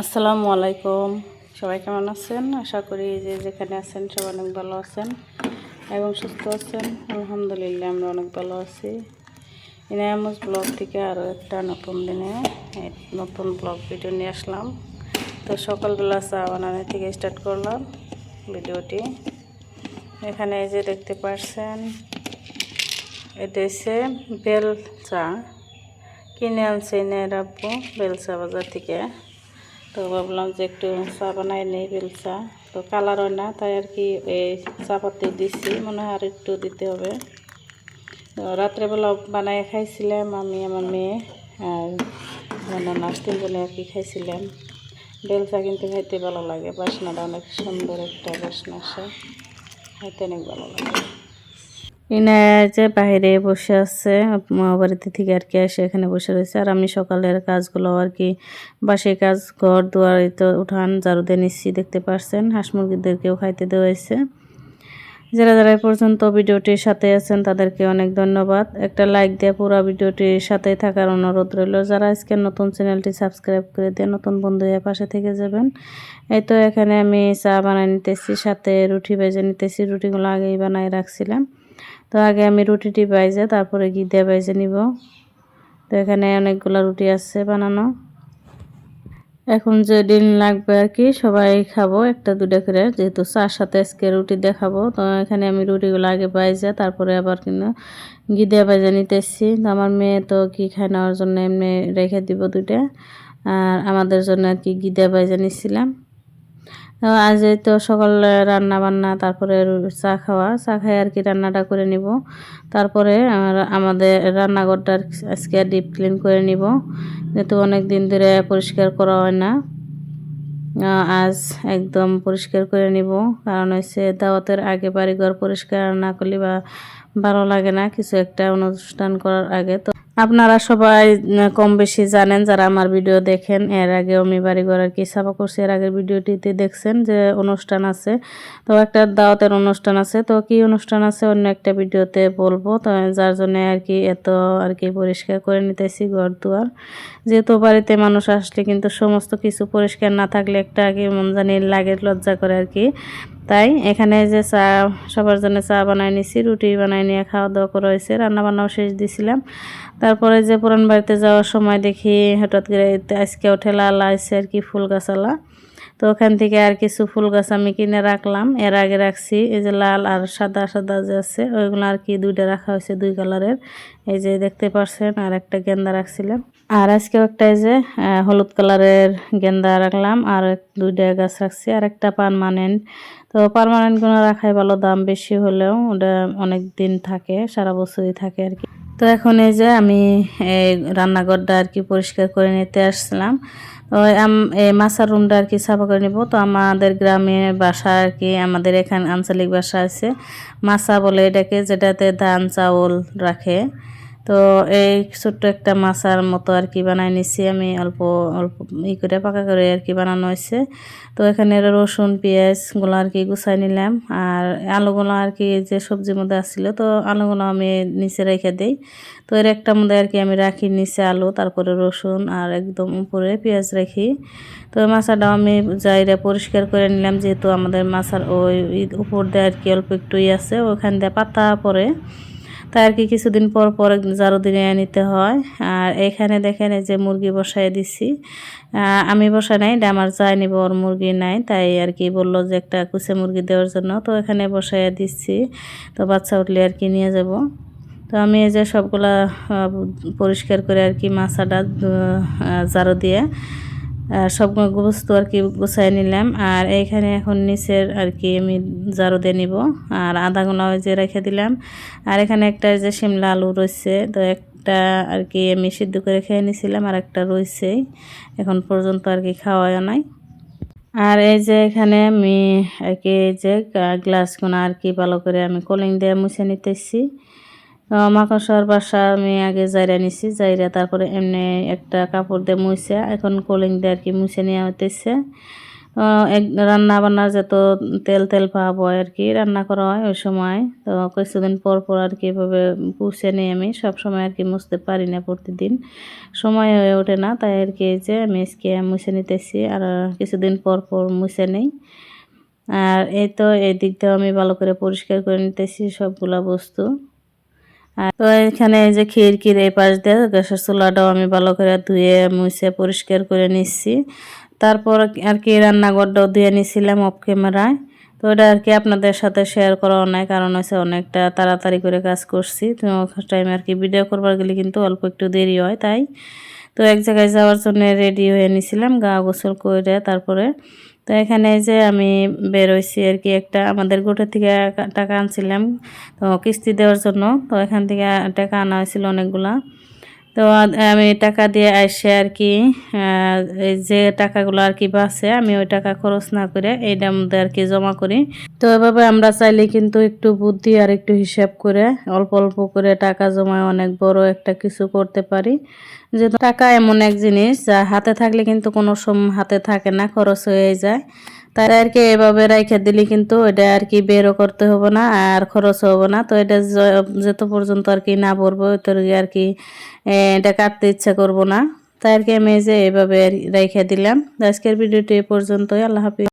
আসসালামু আলাইকুম। সবাই কেমন আছেন? আশা করি যে যেখানে আছেন সবাই অনেক ভালো আছেন এবং সুস্থ আছেন। আলহামদুলিল্লাহ, আমরা অনেক ভালো আছি। ইনায়ামুজ ব্লগ থেকে আরও একটা নতুন দিনে নতুন ব্লগ ভিডিও নিয়ে আসলাম। তো সকালবেলা চা বানানো থেকে স্টার্ট করলাম ভিডিওটি। এখানে এই যে দেখতে পাচ্ছেন এটা হচ্ছে বেল চা। কিনে আনছে রাখব বেল চা বাজার থেকে। তো ভাবলাম যে একটু চা বানাই নেই, বেল চা। তো কালার হয় না, তাই আর কি এই চা পাতি দিছি, মনে হয় আর একটু দিতে হবে। রাত্রেবেলা বানাই খাইছিলাম আমি, আমার মেয়ে আর আমার নাচ তিনজনে আর কি খাইছিলাম। বেল চা কিন্তু খাইতে ভালো লাগে, বাসনাটা অনেক সুন্দর একটা বাসনা আসে। খাইতে অনেক ভালো লাগে। ইনা যে বাইরে বসে আছে মামা বাড়িতে থেকে আর কি এসে এখানে বসে রয়েছে। আর আমি সকালের কাজগুলো আর কি বাসি কাজ, ঘর দুয়ার তো উঠান, ঝাড়ু নিচ্ছি, দেখতে পারছেন, হাঁস মুরগিদেরকেও খাইতে দেওয়া হয়েছে। যারা যারা পর্যন্ত ভিডিওটির সাথে আছেন, তাদেরকে অনেক ধন্যবাদ। একটা লাইক দিয়ে পুরো ভিডিওটির সাথে থাকার অনুরোধ রইল। যারা আজকে নতুন চ্যানেলটি সাবস্ক্রাইব করে দিয়ে নতুন বন্ধু পাশে থেকে যাবেন, এই তো এখানে আমি চা বানাই নিতেছি, সাথে রুটি ভেজে নিতেছি। রুটিগুলো আগেই বানাই রাখছিলাম। তো আগে আমি রুটিটি বাইজে তারপরে ঘি দিয়ে বাইজে নিব। তো এখানে অনেকগুলো রুটি আছে বানানো। এখন যে ডিম লাগবে আর কি, সবাই খাব একটা দুটা করে, যেহেতু চার সাথে আজকে রুটি দেখাবো তো এখানে আমি রুটিগুলো আগে বাইজে তারপরে আবার কিন্তু ঘি দিয়ে বাইজে নিতেছি। তো আমার মেয়ে তো ঘি খায় নেওয়ার জন্য এমনি রেখে দিব দুইটা। আর আমাদের জন্য আর কি দিয়ে বাইজে নিচ্ছিলাম আজ তো সকালে রান্না বান্না, তারপরে চা খাওয়া, চা খাই আর কি রান্নাটা করে নিব। তারপরে আমাদের রান্নাঘরটা আজকে ডিপ ক্লিন করে নিব। যেহেতু অনেক দিন ধরে পরিষ্কার করা হয় না আজ একদম পরিষ্কার করে নিব। কারণ হচ্ছে দাওয়াতের আগে বাড়িঘর পরিষ্কার না করলে বা ভালো লাগে না, কিছু একটা অনুষ্ঠান করার আগে। তো আপনারা সবাই কম বেশি জানেন যারা আমার ভিডিও দেখেন, এর আগে আমি বাড়ি ঘর আর কি সাফা করছি, এর আগের ভিডিওটিতে দেখছেন যে অনুষ্ঠান আছে। তো একটা দাওয়াতের অনুষ্ঠান আছে। তো কি অনুষ্ঠান আছে অন্য একটা ভিডিওতে বলব। তো যার জন্য আর কি এত আর কি পরিষ্কার করে নিতেছি ঘর দুয়ার যেহেতু বাড়িতে মানুষ আসলে কিন্তু সমস্ত কিছু পরিষ্কার না থাকলে একটা আর কি মন জানি লাগে লজ্জা করে আর কি। তাই এখানে যে চা, সবার জন্য চা বানাই নিছি, রুটি বানায় নিয়ে খাওয়া দাওয়া করা হয়েছে রান্না বান্নাও শেষ দিছিলাম। তারপরে যে পুরান বাড়িতে যাওয়ার সময় দেখি হঠাৎ করে আজকেও ঠেলা আইসে আর কি ফুল গাছালা। তো ওখান থেকে আর কিছু ফুল গাছ আমি কিনে রাখলাম। এর আগে রাখছি এই যে লাল আর সাদা সাদা যে আছে, ওইগুলো আর কি দুইটা রাখা হয়েছে দুই কালারের। এই যে দেখতে পারছেন, আর একটা গেন্দা রাখছিলাম। আর আজকেও একটা এই যে হলুদ কালারের গেন্দা রাখলাম, আর দুইটা গাছ রাখছি, আর একটা পারমানেন্ট তো পারমানেন্টগুলো রাখাই ভালো দাম বেশি হলেও ওটা অনেক দিন থাকে, সারা বছরই থাকে আর কি। তো এখন এই যে আমি এই রান্নাঘরটা আর কি পরিষ্কার করে নিতে আসলাম তো এই মাছার রুমটা আর কি সাফা করে নিব। তো আমাদের গ্রামে বাসা আর কি, আমাদের এখানে আঞ্চলিক বাসা আছে। মাছা বলে এটাকে, যেটাতে ধান, চাউল রাখে। তো এই ছোট্ট একটা মাছার মতো আর কি বানাই নিছি আমি, অল্প অল্প ই করে, পাকা করে আর কি বানানো হয়েছে। তো এখানে রসুন পেঁয়াজগুলো আর কি গুছাই নিলাম। আর আলুগুলো আর কি যে সবজির মধ্যে আসছিল, তো আলুগুলো আমি নিচে রেখে দিই। তো এর একটা মধ্যে আর কি আমি রাখি নিচে আলু, তারপরে রসুন আর একদম উপরে পেঁয়াজ রাখি। তো মাছাটাও আমি যাইরে পরিষ্কার করে নিলাম, যেহেতু আমাদের মাছার ওই উপর দিয়ে আর কি অল্প একটু ই আছে, ওখান দিয়ে পাতা পরে তাই আর কি কিছুদিন পর পর জারো দিনে নিতে হয়। আর এখানে দেখেন এই যে মুরগি বসাই দিছি। আমি বসা নাই ডামার চাই নিব, ওর মুরগি নাই, তাই আর কি বলল যে একটা কুচে মুরগি দেওয়ার জন্য। তো এখানে বসাইয়া দিচ্ছি, তো বাচ্চা উঠলে আর কি নিয়ে যাব। তো আমি এই যে সবগুলা পরিষ্কার করে আর কি মাছাটা জারো দিয়ে সব বস্তু আর কি গুছাই নিলাম। আর এইখানে এখন নিচের আর কি আমি জারু দিয়ে নিব। আর আদাগুলো যে রেখে দিলাম। আর এখানে একটা যে শিমলা আলু রয়েছে, তো একটা আর কি আমি সিদ্ধ করে খেয়ে নিয়েছিলাম আর একটা রয়েছেই এখন পর্যন্ত আর কি খাওয়াও নাই। আর এই যে এখানে আমি আর কি যে গ্লাসগুলো আর কি ভালো করে আমি কলিং দিয়ে মুছে নিতেছি। মাকড়সার বাসা আমি আগে জাইরা নিছি, জাইরা তারপরে এমনি একটা কাপড় দিয়ে মুছে এখন কলিং দিয়ে আর কি মুছে নেওয়া হইতেছে। এক রান্না বান্নার যত তেল তেল ভাব হয় আর কি রান্না করা হয় ওই সময়। তো কিছুদিন পর পর আর কি এভাবে পুষে নিই আমি। সব সময় আর কি মুছতে পারি না প্রতিদিন। সময় হয়ে ওঠে না, তাই আর কি যে আমি আজকে মুছে নিতেছি আর কিছুদিন পর পর মুছে নেই। আর এই তো এই দিক আমি ভালো করে পরিষ্কার করে নিতেছি সবগুলা বস্তু। তো এখানে এই যে খিড়কির এই পাশ দিয়ে গ্যাসের চুলাটাও আমি ভালো করে ধুয়ে, মুছে, পরিষ্কার করে নিচ্ছি। তারপর আর কি রান্নাঘরটাও ধুয়ে নিছিলাম অফ ক্যামেরায় তো ওটা আর কি আপনাদের সাথে শেয়ার করা নাই, কারণ হচ্ছে অনেকটা তাড়াতাড়ি করে কাজ করছি। তো টাইম আর কি ভিডিও করবার গেলে কিন্তু অল্প একটু দেরি হয়, তাই তো এক জায়গায় যাওয়ার জন্য রেডি হয়ে নিছিলাম, গা গোসল করে তারপরে তো এখানে যে আমি বেরোইছি আর কি একটা আমাদের গোটা থেকে টাকা আনছিলাম, তো কিস্তি দেওয়ার জন্য। তো এখান থেকে টাকা আনা হয়েছিল অনেকগুলা। তো আমি টাকা দিয়ে আসে আর কি যে টাকাগুলো আর কি বাঁচে, আমি ওই টাকা খরচ না করে এইটার মধ্যে আর কি জমা করি। তো এভাবে আমরা চাইলে কিন্তু একটু বুদ্ধি আর একটু হিসাব করে অল্প অল্প করে টাকা জমায় অনেক বড় একটা কিছু করতে পারি। যে টাকা এমন এক জিনিস, যা হাতে থাকলে কিন্তু কোনো সময় হাতে থাকে না, খরচ হয়ে যায়। তাই আর কি এভাবে রাইখে দিলে কিন্তু এটা আর কি বেরো করতে হবে না, আর খরচ হবে না। তো এটা যত পর্যন্ত আর কি না পড়ব, তোর আর কি এটা কাটতে ইচ্ছা করব না। তাই আর কি আমি যে এভাবে রাইখে দিলাম। আজকের ভিডিওটি এ পর্যন্তই। আল্লাহ হাফিজ।